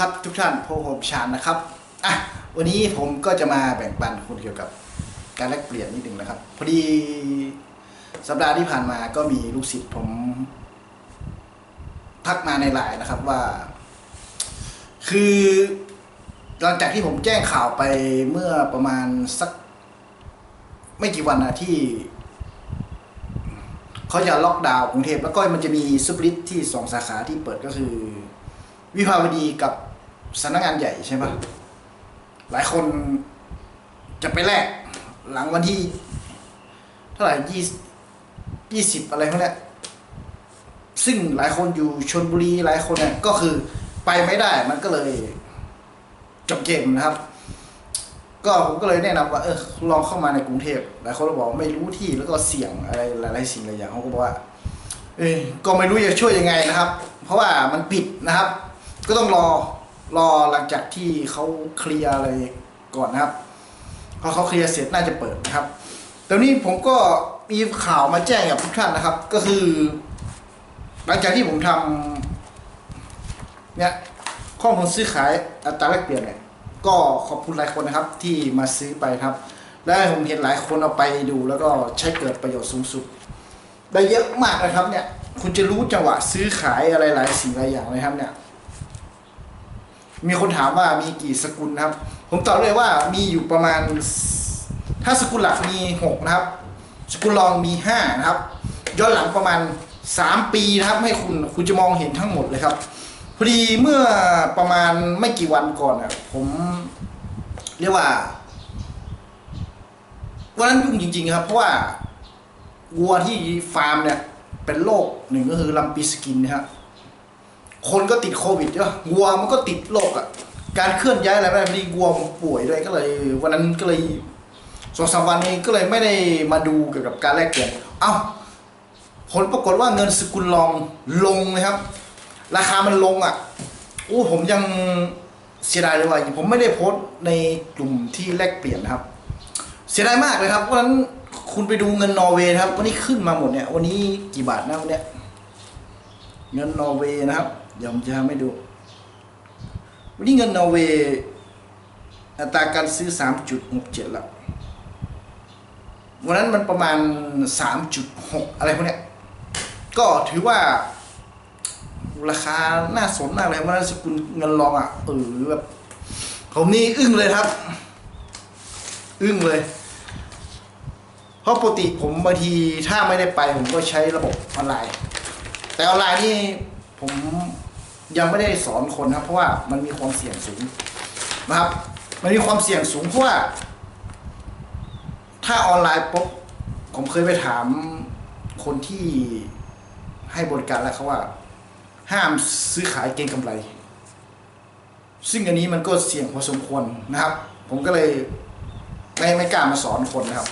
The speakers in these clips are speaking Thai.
ครับทุกท่านพบผมชาญนะครับอะวันนี้ผมก็จะมาแบ่งปันคุณเกี่ยวกับการแลกเปลี่ยนนิดหนึ่งนะครับ พอดีสัปดาห์ที่ผ่านมาก็มีลูกศิษย์ผมทักมาในไลน์นะครับว่า คือหลังจากที่ผมแจ้งข่าวไปเมื่อประมาณสัก ไม่กี่วันนะที่เขาจะล็อกดาวน์กรุงเทพแล้วก็มันจะมีซุปริตที่สองสาขาที่เปิดก็คือ วิภาวดีกับ สำนักงานใหญ่ใช่ปะหลายคนจะไปแลกหลังวันที่ เท่าไหร่ยี่ยี่สิบอะไรพวกนี้ซึ่งหลายคนอยู่ชนบุรีหลายคนเนี่ยก็คือไปไม่ได้มันก็เลยจบเกมนะครับ ก็ผมก็เลยแนะนำว่าเออลองเข้ามาในกรุงเทพหลายคนบอกไม่รู้ที่แล้วก็เสี่ยงอะไรหลายๆสิ่งหลายอย่างเขาก็บอกว่า เอ้ยก็ไม่รู้จะช่วยยังไงนะครับ เพราะว่ามันปิดนะครับ ก็ต้องรอ รอหลังจากที่เขาเคลียร์อะไรก่อนนะครับพอเขาเคลียร์เสร็จน่าจะเปิดนะครับตอนนี้ผมก็มีข่าวมาแจ้งกับทุกท่านนะครับ ก็คือ หลังจากที่ผมทำเนี่ยข้อมูลซื้อขายอัตราแลกเปลี่ยนเนี่ยก็ขอบคุณหลายคนนะครับที่มาซื้อไปครับ และผมเห็นหลายคนเอาไปดูแล้วก็ใช้เกิดประโยชน์สูงสุด ได้เยอะมากนะครับเนี่ยคุณจะรู้จังหวะซื้อขายอะไรหลายสิ่งหลายอย่างเลยครับเนี่ย มีคนถามว่ามีกี่สกุลนะครับ ผมตอบเลยว่ามีอยู่ประมาณ ถ้าสกุลหลักมีหกนะครับ สกุลรองมีห้านะครับ ย้อนหลังประมาณสามปีนะครับ ให้คุณคุณจะมองเห็นทั้งหมดเลยครับ พอดีเมื่อประมาณไม่กี่วันก่อนอะผมเรียกว่าวันนั้นยุ่งจริง ๆ ครับ เพราะว่าวัวที่ฟาร์มเนี่ยเป็นโรคหนึ่งก็คือลัมปีสกินนะครับ คนก็ติดโควิดเยอะวัวมันก็ติดโรคอะ การเคลื่อนย้ายอะไรไม่ได้พอดีวัวมันป่วยด้วยก็เลย วันนั้นก็เลยสองสามวันนี้ก็เลยไม่ได้มาดูเกี่ยวกับการแลกเปลี่ยน เอ้า ผลปรากฏว่าเงินสกุลรองลงนะครับ ราคามันลงอะโอ้ผมยังเสียดายเลยว่าผมไม่ได้โพสต์ในกลุ่มที่แลกเปลี่ยนนะครับ เสียดายมากเลยครับเพราะฉะนั้นคุณไปดูเงินนอร์เวย์ครับวันนี้ขึ้นมาหมดเนี่ย วันนี้กี่บาทนะวันเนี้ยเงินนอร์เวย์นะครับ เดี๋ยวผมจะไม่ดูวันนี้เงินนอร์เวย์อัตราการซื้อสามจุดหกเจ็ดละวันนั้นมันประมาณสามจุดหกอะไรพวกเนี้ยก็ถือว่า ราคาน่าสนมากเลยวันนั้นสกุลเงินรองอะเออแบบผมนี่อึ้งเลยครับ อึ้งเลย เพราะปกติผมบางทีถ้าไม่ได้ไปผมก็ใช้ระบบออนไลน์ แต่ออนไลน์นี่ ผมยังไม่ได้สอนคนครับ เพราะว่ามันมีความเสี่ยงสูงนะครับ มันมีความเสี่ยงสูงเพราะว่า ถ้าออนไลน์ปุ๊บผมเคยไปถามคนที่ให้บริการแล้วเขาว่า ห้ามซื้อขายเก็งกำไร ซึ่งอันนี้มันก็เสี่ยงพอสมควรนะครับ ผมก็เลยไม่ไม่กล้ามาสอนคนนะครับ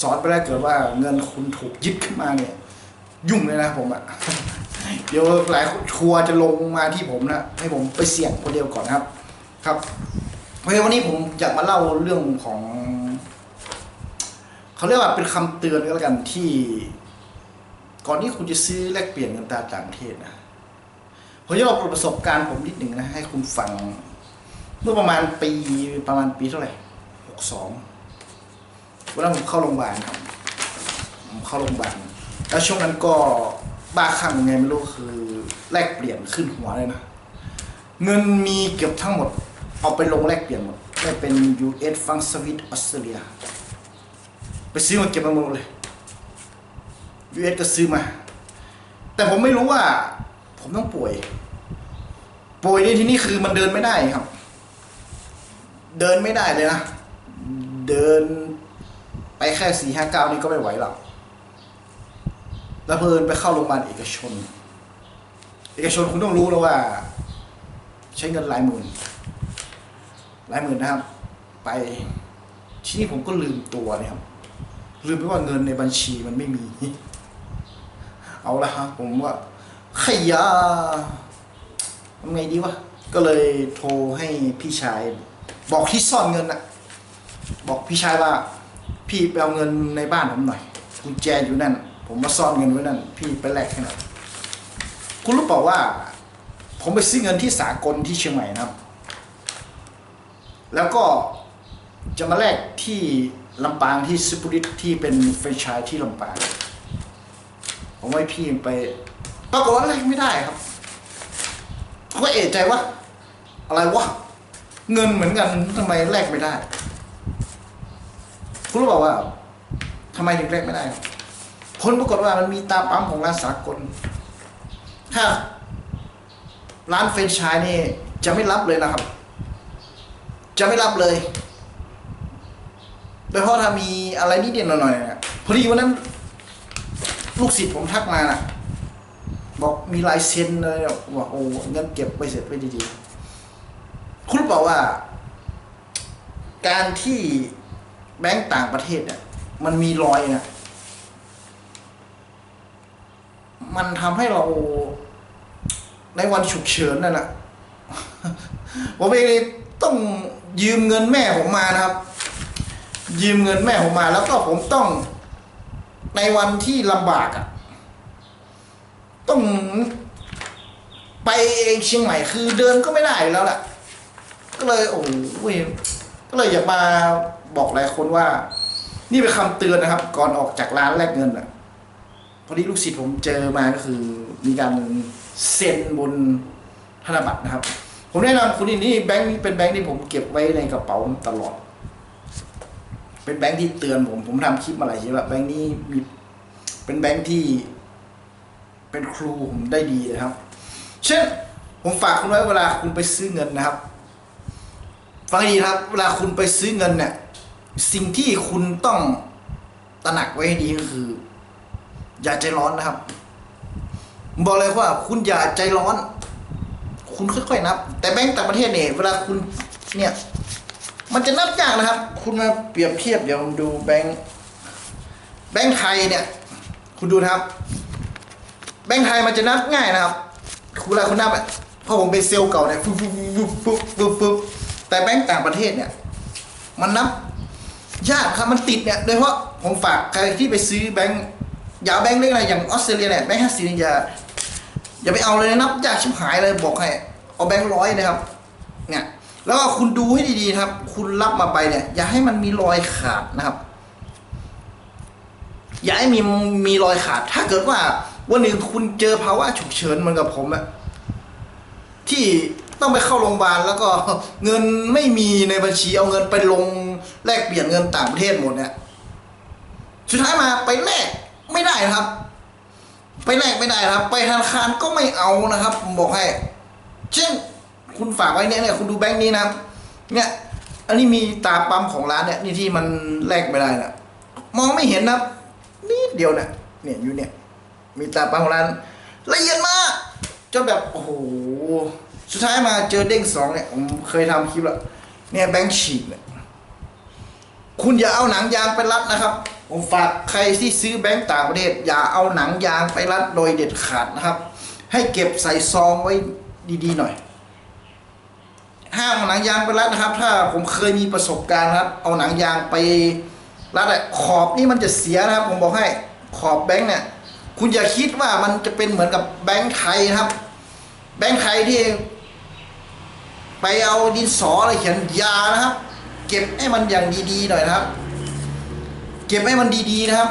สอนไปแล้วเกิดว่าเงินคุณถูกยึดขึ้นมาเนี่ย ยุ่งเลยนะผมอะ เดี๋ยวหลายทัวร์จะลงมาที่ผมนะให้ผมไปเสี่ยงคนเดียวก่อนนะครับ ครับเพราะวันนี้ผมอยากมาเล่าเรื่องของเขาเรียกว่าเป็นคำเตือนก็แล้วกันที่ ก่อนที่คุณจะซื้อแลกเปลี่ยนเงินตราต่างประเทศนะผมจะเล่าประสบการณ์ผมนิดหนึ่งนะให้คุณฟัง เมื่อประมาณปีประมาณปีเท่าไหร่หกสองวันนั้นผมเข้าโรงพยาบาลครับผมเข้าโรงพยาบาลแล้วช่วงนั้นก็ บ้าคลั่งยังไงไม่รู้คือแลกเปลี่ยนขึ้นหัวเลยนะ เงินมีเกือบทั้งหมด เอาไปลงแลกเปลี่ยนหมดได้เป็น US ฟังสวิตออสเตรเลีย ไปซื้อมาเก็บมาหมดเลย US ก็ซื้อมา แต่ผมไม่รู้ว่า ผมต้องป่วย ป่วยในที่นี่คือมันเดินไม่ได้ครับ เดินไม่ได้เลยนะ เดินไปแค่สี่ห้าเก้านี่ก็ไม่ไหวหรอก แล้วเพลินไปเข้าโรงพยาบาลเอกชน เอกชนคุณต้องรู้แล้วว่า ใช้เงินหลายหมื่น หลายหมื่นนะครับ ไปที่นี่ผมก็ลืมตัวเนี่ยครับ ลืมไปว่าเงินในบัญชีมันไม่มี เอาละครับผมว่าขยาทำไงดีวะ ก็เลยโทรให้พี่ชาย บอกที่ซ่อนเงินอะบอกพี่ชายว่า พี่ไปเอาเงินในบ้านผมหน่อยกุญแจอยู่นั่น ผมมาซ่อนเงินไว้นั่น พี่ไปแลกให้หน่อยคุณรู้เปล่าว่า ผมไปซื้อเงินที่สากลที่เชียงใหม่นะครับ แล้วก็จะมาแลกที่ลำปางที่ซิปุริตที่เป็นแฟรนไชส์ที่ลำปาง ผมให้พี่ไปปรากฏว่าแลกไม่ได้ครับเขาก็เอะใจว่า อะไรวะ เงินเหมือนกันทำไมแลกไม่ได้ คุณรู้เปล่าว่าทำไมถึงแลกไม่ได้ครับ ผลปรากฏว่ามันมีตาปั๊มของร้านสากล ถ้าร้านเฟรนไชส์นี่จะไม่รับเลยนะครับ จะไม่รับเลยโดยเฉพาะถ้ามีอะไรนิดเดียวหน่อยๆเนี่ยพอดีวันนั้น ลูกศิษย์ผมทักมาน่ะบอกมีลายเซ็นเลยบอกโอ้เงินเก็บไปเสร็จไปดีๆ คุณรู้เปล่าว่า การที่แบงก์ต่างประเทศเนี่ยมันมีรอยเนี่ย มันทำให้เราในวันฉุกเฉินนั่นแหละผมเองต้องยืมเงินแม่ผมมานะครับ ยืมเงินแม่ผมมา แล้วก็ผมต้องในวันที่ลำบากอะ่ะ ต้องไปเองเชียงใหม่คือเดินก็ไม่ได้แล้วแหละก็เลยโอ้โหก็เลยอยากมาบอกหลายคนว่า นี่เป็นคำเตือนนะครับ ก่อนออกจากร้านแลกเงินอะ พอดีลูกศิษย์ผมเจอมาก็คือมีการเซ็นบนธนบัตรนะครับ ผมแนะนำคุณนี่นี่แบงค์นี้เป็นแบงค์ที่ผมเก็บไว้ในกระเป๋าตลอด เป็นแบงค์ที่เตือนผม ผมทำคลิปมาหลายทีแล้วแบงค์นี้มีเป็นแบงค์ที่ เป็นครูผมได้ดีเลยครับ เช่น ผมฝากคุณไว้เวลาคุณไปซื้อเงินนะครับฟังให้ดีครับ เวลาคุณไปซื้อเงินเนี่ยสิ่งที่คุณต้องตระหนักไว้ให้ดีก็คือ อย่าใจร้อนนะครับ บอกเลยว่า คุณอย่าใจร้อน คุณค่อยๆนับ แต่แบงก์ต่างประเทศเนี่ยเวลาคุณเนี่ย มันจะนับยากนะครับ คุณมาเปรียบเทียบเดี๋ยวผมดูแบงก์แบงก์ไทยเนี่ย คุณดูนะครับ แบงก์ไทยมันจะนับง่ายนะครับคุณเวลาคุณนับเพราะผมเป็นเซลล์เก่าเนี่ยปุ๊บปุ๊บปุ๊บปุ๊บปุ๊บปุ๊บแต่แบงก์ต่างประเทศเนี่ย มันนับยากครับมันติดเนี่ยโดยเฉพาะผมฝากใครที่ไปซื้อแบงก์ อย่าแบงก์เล็กอะไรอย่างออสเตรเลียเนี่ยแบงก์ห้าสิบอย่าอย่าไปเอาเลยนับยากชิบหายเลยบอกให้เอาแบงก์ร้อยนะครับเนี่ยแล้วก็คุณดูให้ดีๆครับ คุณรับมาไปเนี่ย อย่าให้มันมีรอยขาดนะครับ อย่าให้มีมีรอยขาด ถ้าเกิดว่าวันหนึ่งคุณเจอภาวะฉุกเฉินเหมือนกับผมอะที่ต้องไปเข้าโรงพยาบาลแล้วก็เงินไม่มีในบัญชีเอาเงินไปลงแลกเปลี่ยนเงินต่างประเทศหมดเนี่ยสุดท้ายมาไปแลก ไม่ได้ครับ ไปแลกไม่ได้ครับ ไปธนาคารก็ไม่เอานะครับผมบอกให้ เช่น คุณฝากไว้เนี่ยเนี่ยคุณดูแบงค์นี้นะครับเนี่ยอันนี้มีตาปั๊มของร้านเนี่ยนี่ที่มันแลกไม่ได้นะมองไม่เห็นนะนิดเดียวเนี่ยเนี่ยอยู่เนี่ย มีตาปั๊มของร้านละเอียดมากจนแบบโอ้โหสุดท้ายมาเจอเด้งสองเนี่ยผมเคยทำคลิปแล้วเนี่ยแบงค์ฉีกเนี่ย คุณอย่าเอาหนังยางไปรัดนะครับ ผมฝากใครที่ซื้อแบงก์ต่างประเทศ อย่าเอาหนังยางไปรัดโดยเด็ดขาดนะครับ ให้เก็บใส่ซองไว้ดีๆหน่อย ห้ามเอาหนังยางไปรัดนะครับ ถ้าผมเคยมีประสบการณ์ครับ เอาหนังยางไปรัดอะขอบนี่มันจะเสียนะครับ ผมบอกให้ขอบแบงค์เนี่ย คุณอย่าคิดว่ามันจะเป็นเหมือนกับแบงค์ไทยนะครับ แบงค์ไทยที่ ไปเอาดินสออะไรเขียนยานะครับ ก็บให้มันอย่างดีๆหน่อยนะครับ เก็บให้มันดีๆนะครับ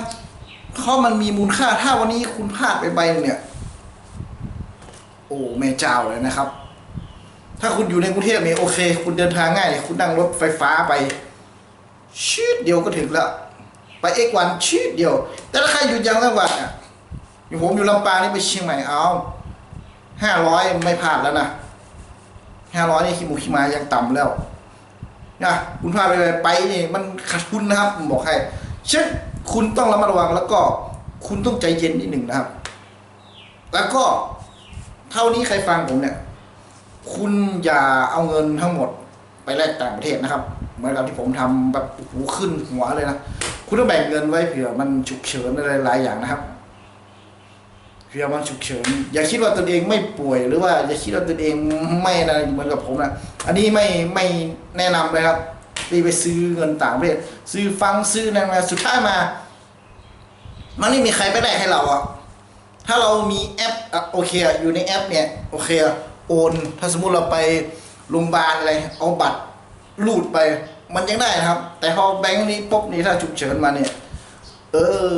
เพราะมันมีมูลค่าถ้าวันนี้คุณพลาดไปใบเนี่ย โอ้แม่เจ้าเลยนะครับ ถ้าคุณอยู่ในกรุงเทพเนี่ยโอเค คุณเดินทางง่าย คุณนั่งรถไฟฟ้าไปชืดเดียวก็ถึงแล้ว ไปเอกวันชืดเดียว แต่ถ้าใครอยู่ยังจังหวัดอะอย่างผมอยู่ลำปางนี่ไปเชียงใหม่เอาห้าร้อยไม่พลาดแล้วนะห้าร้อยนี่คิมูคิมายังต่ำแล้ว นะคุณพลาดไปไปนี่มันขาดทุนนะครับผมบอกให้ เช่นคุณต้องระมัดระวังแล้วก็คุณต้องใจเย็นนิดหนึ่งนะครับ แล้วก็เท่านี้ใครฟังผมเนี่ย คุณอย่าเอาเงินทั้งหมดไปแลกต่างประเทศนะครับ เหมือนกับที่ผมทำแบบหูขึ้นหัวเลยนะ คุณต้องแบ่งเงินไว้เผื่อมันฉุกเฉินอะไรหลายอย่างนะครับ เผื่อมันฉุกเฉินอย่าคิดว่าตนเองไม่ป่วยหรือว่าอย่าคิดว่าตนเองไม่อะไรเหมือนกับผมนะอันนี้ไม่ไม่แนะนำเลยครับที่ไปซื้อเงินต่างประเทศซื้อฟังซื้อนั่นมาสุดท้ายมา มันไม่มีใครไปแลกให้เราอะถ้าเรามีแอปอโอเคอยู่ในแอปเนี่ยโอเคโอน ถ้าสมมุติเราไปโรงพยาบาลอะไรเอาบัตรรูดไป มันยังได้นะครับ แต่พอแบงค์นี้ปุ๊บนี่ถ้าฉุกเฉินมาเนี่ย เออ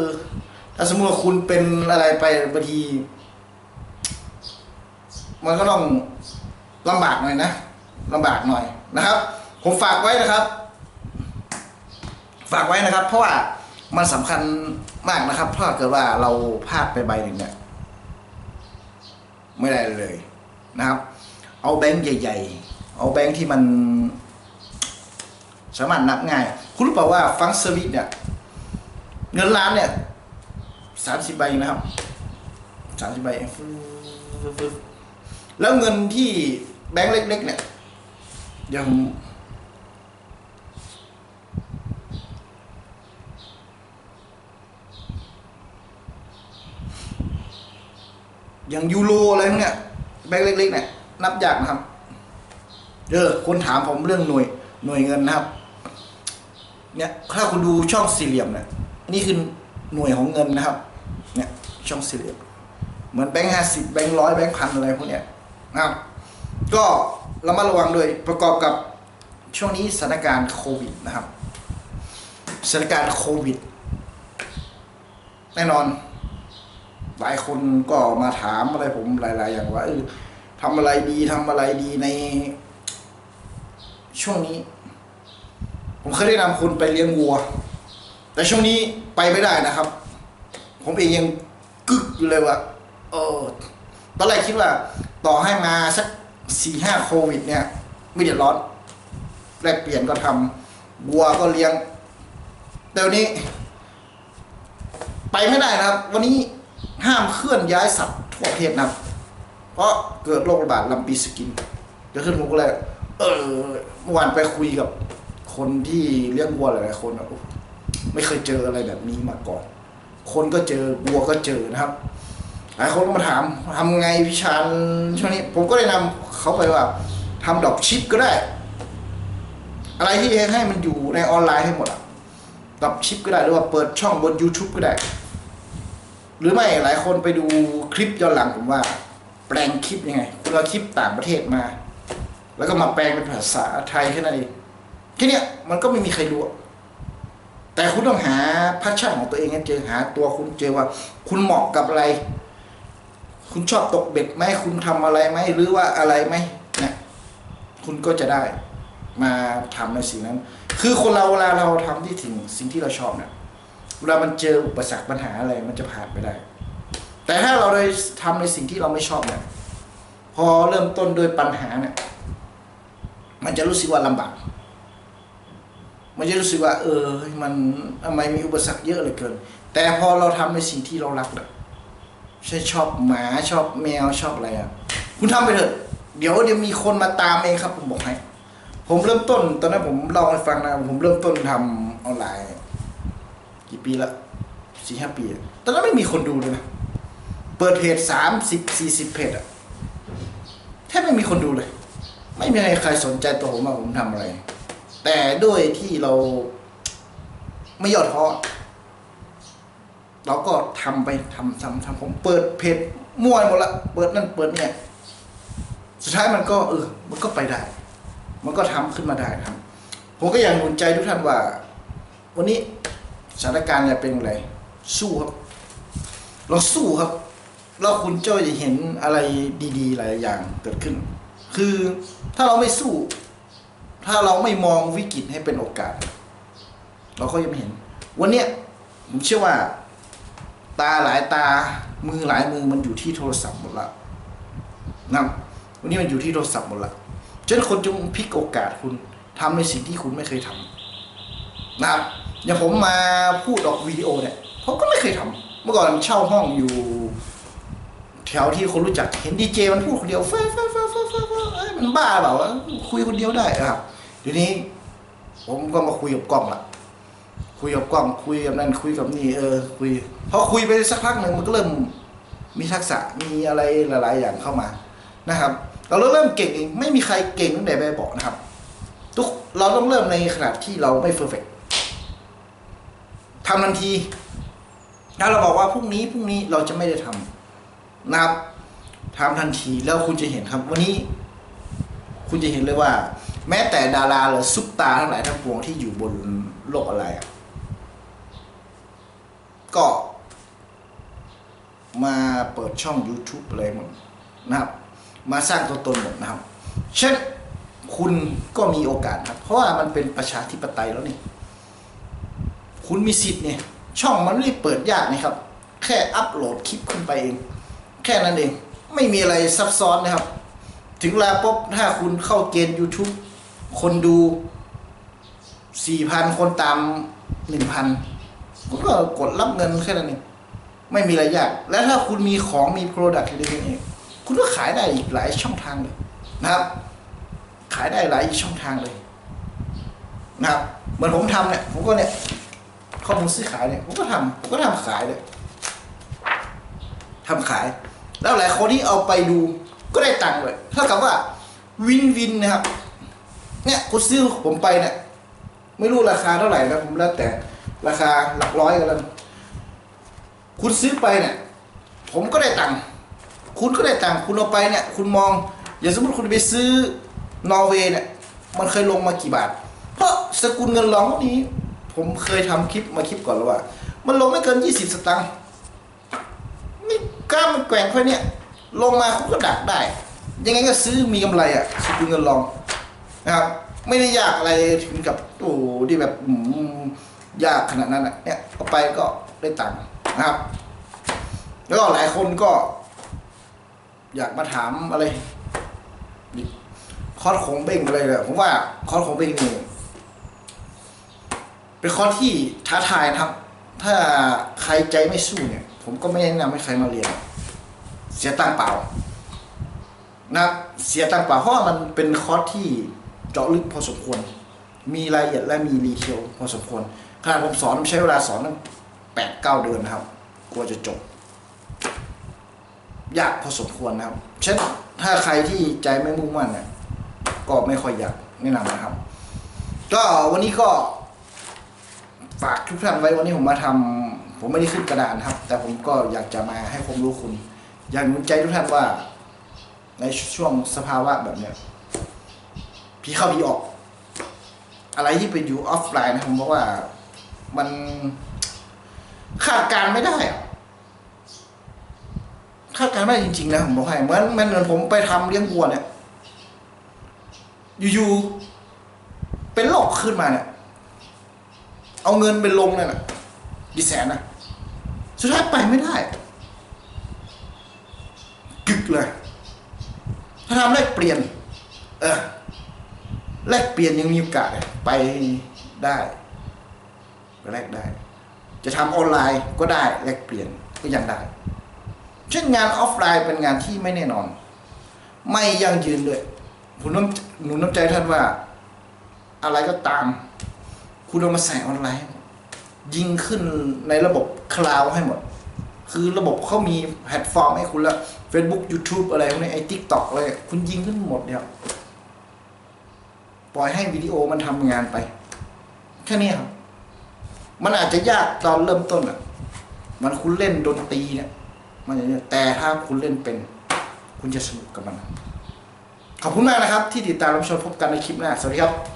ถ้าสมมติว่าคุณเป็นอะไรไปบางที มันก็ต้องลำบากหน่อยนะลำบากหน่อยนะครับ ผมฝากไว้นะครับ ฝากไว้นะครับ เพราะว่ามันสำคัญมากนะครับเพราะเกิดว่าเราพลาดไปใบหนึ่งเนี่ยไม่ได้เลยนะครับ เอาแบงค์ใหญ่ ๆ เอาแบงค์ที่มัน สามารถนับง่าย คุณรู้เปล่าว่าฟังสวิตเนี่ยเงินล้านเนี่ย สามสิบใบนะครับสามสิบใบแล้วเงินที่แบงค์เล็ก ๆ เนี่ยยังอย่างยูโรอะไรพวกเนี่ยแบงค์เล็กๆเนี่ยนับยากนะครับเออคนถามผมเรื่องหน่วยหน่วยเงินนะครับ เนี่ย ถ้าคุณดูช่องสี่เหลี่ยมเนี่ยนี่คือ หน่วยของเงินนะครับ เนี่ยช่องสี่เหลี่ยมเหมือนแบงค์ห้าสิบแบงค์ร้อยแบงค์พันอะไรพวกเนี้ยนะครับ ก็ระมัดระวังด้วยประกอบกับช่วงนี้สถานการณ์โควิดนะครับสถานการณ์โควิด แน่นอน หลายคนก็มาถามอะไรผมหลาย ๆ อย่างว่าเออทำอะไรดีทำอะไรดีในช่วงนี้ ผมเคยได้นำคุณไปเลี้ยงวัว แต่ช่วงนี้ไปไม่ได้นะครับ ผมเองยังกึกอยู่เลยว่าเออตอนแรกคิดว่า ต่อให้มาสักสี่ห้าโควิด เนี่ย ไม่เดือดร้อนแลกเปลี่ยนก็ทำวัวก็เลี้ยงแต่วันนี้ ไปไม่ได้นะครับ วันนี้ห้ามเคลื่อนย้ายสัตว์ทั่วประเทศนะครับ เพราะเกิดโรคระบาดลำปีสกินเกิดขึ้นผมก็เลยเออเมื่อวานไปคุยกับคนที่เลี้ยงวัวหลายๆคนอะ ไม่เคยเจออะไรแบบนี้มาก่อน คนก็เจอวัวก็เจอนะครับหลายคนก็มาถามทำไงพี่ชานช่วงนี้ ผมก็ได้นำเขาไปว่าทำดอปชิปก็ได้ อะไรที่ให้มันอยู่ในออนไลน์ให้หมดอะดอปชิปก็ได้หรือว่าเปิดช่องบน YouTube ก็ได้ หรือไม่หลายคนไปดูคลิปย้อนหลังผมว่า แปลงคลิปยังไงคุณเอาคลิปต่างประเทศมา แล้วก็มาแปลงเป็นภาษาไทยแค่นั้นเองแค่เนี้ยมันก็ไม่มีใครดูอะ แต่คุณต้องหาพัชชั่นของตัวเองให้เจอหาตัวคุณเจอว่า คุณเหมาะกับอะไร คุณชอบตกเบ็ดไหมคุณทำอะไรไหมหรือว่าอะไรไหมเนี่ยคุณก็จะได้มาทำในสิ่งนั้น คือคนเราเวลาเราทำที่ถึงสิ่งที่เราชอบเนี่ยเวลามันเจออุปสรรคปัญหาอะไรมันจะผ่านไปได้ แต่ถ้าเราได้ทำในสิ่งที่เราไม่ชอบเนี่ยพอเริ่มต้นด้วยปัญหาเนี่ยมันจะรู้สึกว่าลำบาก มันจะรู้สึกว่า เออ มันทำไมมีอุปสรรคเยอะเหลือเกิน แต่พอเราทำในสิ่งที่เรารักเนี่ยใช่ชอบหมาชอบแมวชอบอะไรอะ คุณทำไปเถอะ เดี๋ยวเดี๋ยวมีคนมาตามเองครับ ผมบอกให้ ผมเริ่มต้น ตอนนั้นผมเล่าให้ฟังนะ ผมเริ่มต้นทำออนไลน์ กี่ปีละสี่ห้าปีอะตอนนั้นไม่มีคนดูเลยนะ เปิดเพจสามสิบสี่สิบเพจอะแทบไม่มีคนดูเลย ไม่มีใครสนใจตัวผมว่าผมทำอะไร แต่ด้วยที่เราไม่ย่อท้อเราก็ทำไปทำทำทำผมเปิดเพจมั่วหมดละเปิดนั่นเปิดเนี่ย สุดท้ายมันก็เออมันก็ไปได้ มันก็ทำขึ้นมาได้ครับ ผมก็อยากหนุนใจทุกท่านว่า วันนี้สถานการณ์เนี่ยเป็นอะไรสู้ครับ เราสู้ครับ แล้วคุณเจ้าจะเห็นอะไรดี ๆ หลายอย่างเกิดขึ้น คือถ้าเราไม่สู้ ถ้าเราไม่มองวิกฤตให้เป็นโอกาส เราก็ยังไม่เห็น วันเนี้ยผมเชื่อว่า ตาหลายตามือหลายมือมันอยู่ที่โทรศัพท์หมดละนะวันนี้มันอยู่ที่โทรศัพท์หมดละฉะนั้นคนจงพลิกโอกาสคุณทำในสิ่งที่คุณไม่เคยทำนะครับอย่างผมมาพูดออกวิดีโอเนี่ยผมก็ไม่เคยทำเมื่อก่อนเช่าห้องอยู่ แถวที่คนรู้จักเห็นดีเจมันพูดคนเดียวเฟ้อเฟ้อเฟ้อเฟ้อเฟ้อเฟ้อเอ้มันบ้าเปล่าคุยคนเดียวได้ครับ เดี๋ยวนี้ ผมก็มาคุยกับกล้องละคุยกับกล้องคุยกับนั่นคุยกับนี่เออ คุยพอคุยไปสักพักหนึ่งมันก็เริ่มมีทักษะมีอะไรหลาย ๆ อย่างเข้ามานะครับ เราเริ่มเก่งเองไม่มีใครเก่งตั้งแต่แบบบอกนะครับ ทุกเราต้องเริ่มในขนาดที่เราไม่เฟอร์เฟกทำทันที ถ้าเราบอกว่าพรุ่งนี้พรุ่งนี้เราจะไม่ได้ทำนะครับทำทันทีแล้วคุณจะเห็นครับ วันนี้ คุณจะเห็นเลยว่า แม้แต่ดาราหรือซุปตาทั้งหลายทั้งปวงที่อยู่บนโลกอะไรอะก็มาเปิดช่อง YouTube อะไรหมดนะครับ มาสร้างตัวตนหมดนะครับ เช่นคุณก็มีโอกาสครับ เพราะว่ามันเป็นประชาธิปไตยแล้วนี่ คุณมีสิทธิ์เนี่ย ช่องมันไม่เปิดยากนะครับ แค่อัปโหลดคลิปขึ้นไปเอง แค่นั้นเอง ไม่มีอะไรซับซ้อนนะครับ ถึงเวลาปุ๊บถ้าคุณเข้าเกณฑ์ YouTube คนดู4,000คนตาม1,000คุณก็กดรับเงินแค่นั้นเองไม่มีอะไรยาก และถ้าคุณมีของมี Product ที่ได้เองคุณก็ขายได้อีกหลายช่องทางเลยนะครับ ขายได้หลายช่องทางเลยนะครับ เหมือนผมทำเนี่ย ผมก็เนี่ยข้อมูลซื้อขายเนี่ย ผมก็ทำผมก็ทำขายเลยทำขาย แล้วหลายคนที่เอาไปดูก็ได้ตังค์เลยเท่ากับว่าวินวินนะครับ เนี่ยคุณซื้อผมไปเนี่ยไม่รู้ราคาเท่าไหร่นะผมแล้วแต่ราคาหลักร้อยกันแล้วคุณซื้อไปเนี่ย ผมก็ได้ตังค์คุณก็ได้ตังค์คุณเอาไปเนี่ย คุณมอง อย่างสมมติคุณไปซื้อนอร์เวย์เนี่ย มันเคยลงมากี่บาท เพราะสกุลเงินรองพวกนี้ ผมเคยทำคลิปมาคลิปก่อนแล้วว่า มันลงไม่เกินยี่สิบสตางค์นี่กล้ามันแกว่งแค่เนี้ยลงมาคุณก็ดักได้ ยังไงก็ซื้อมีกำไรอะสกุลเงินรอง นะครับไม่ได้ยากอะไรถึงกับโอ้โหที่แบบอืมยากขนาดนั้นอะเนี่ยเอาไปก็ได้ตังค์นะครับ แล้วก็หลายคนก็ อยากมาถามอะไรคอร์สของเบ้งอะไรเลยผมว่าคอร์สของเบ้งนี่เป็นคอร์สที่ท้าทายนะครับ ถ้าใครใจไม่สู้เนี่ย ผมก็ไม่แนะนำให้ใครมาเรียน เสียตังค์เปล่านะครับเสียตังค์เปล่าเพราะว่ามันเป็นคอร์สที่ เจาะลึกพอสมควร มีรายละเอียดและมีรีเทลพอสมควรขนาดผมสอนผมใช้เวลาสอนตั้งแปดเก้าเดือนนะครับกว่าจะจบ ยากพอสมควรนะครับ เช่นถ้าใครที่ใจไม่มุ่งมั่นเนี่ยก็ไม่ค่อยอยากแนะนำนะครับ ก็วันนี้ก็ฝากทุกท่านไว้วันนี้ผมมาทำผมไม่ได้ขึ้นกระดานครับ แต่ผมก็อยากจะมาให้ความรู้คุณ อยากหนุนใจทุกท่านว่า ในช่วงสภาวะแบบเนี้ย พี่เข้าพี่ออก อะไรที่ไปอยู่ออฟไลน์นะผมบอกว่ามันคาดการณ์ไม่ได้คาดการณ์ไม่ได้จริงๆนะผมบอกให้เหมือนเหมือนผมไปทำเลี้ยงวัวเนี่ย อยู่ๆเป็นโรคขึ้นมาเนี่ย เอาเงินไปลงเนี่ยนะกี่แสนนะสุดท้ายไปไม่ได้กึกเลย ถ้าทำแลกเปลี่ยน เออ แลกเปลี่ยนยังมีโอกาสไปได้แลกได้ จะทำออนไลน์ก็ได้แลกเปลี่ยนก็ยังได้ เช่นงานออฟไลน์เป็นงานที่ไม่แน่นอน ไม่ยั่งยืนด้วยผมน้ำหนุนน้ำใจท่านว่า อะไรก็ตาม คุณเอามาใส่ออนไลน์ ยิงขึ้นในระบบคลาวให้หมด คือระบบเขามีแพลตฟอร์มให้คุณแล้ว Facebook YouTube อะไรพวกนี้ไอ้ TikTok อะไรคุณยิงขึ้นหมดเนี่ย ปล่อยให้วิดีโอมันทำงานไป แค่นี้ครับ มันอาจจะยากตอนเริ่มต้นอะ มันคุณเล่นดนตรีเนี่ย มันอย่างนี้แต่ถ้าคุณเล่นเป็น คุณจะสนุกกับมัน ขอบคุณมากนะครับ ที่ติดตามรับชมพบกันในคลิปหน้า สวัสดีครับ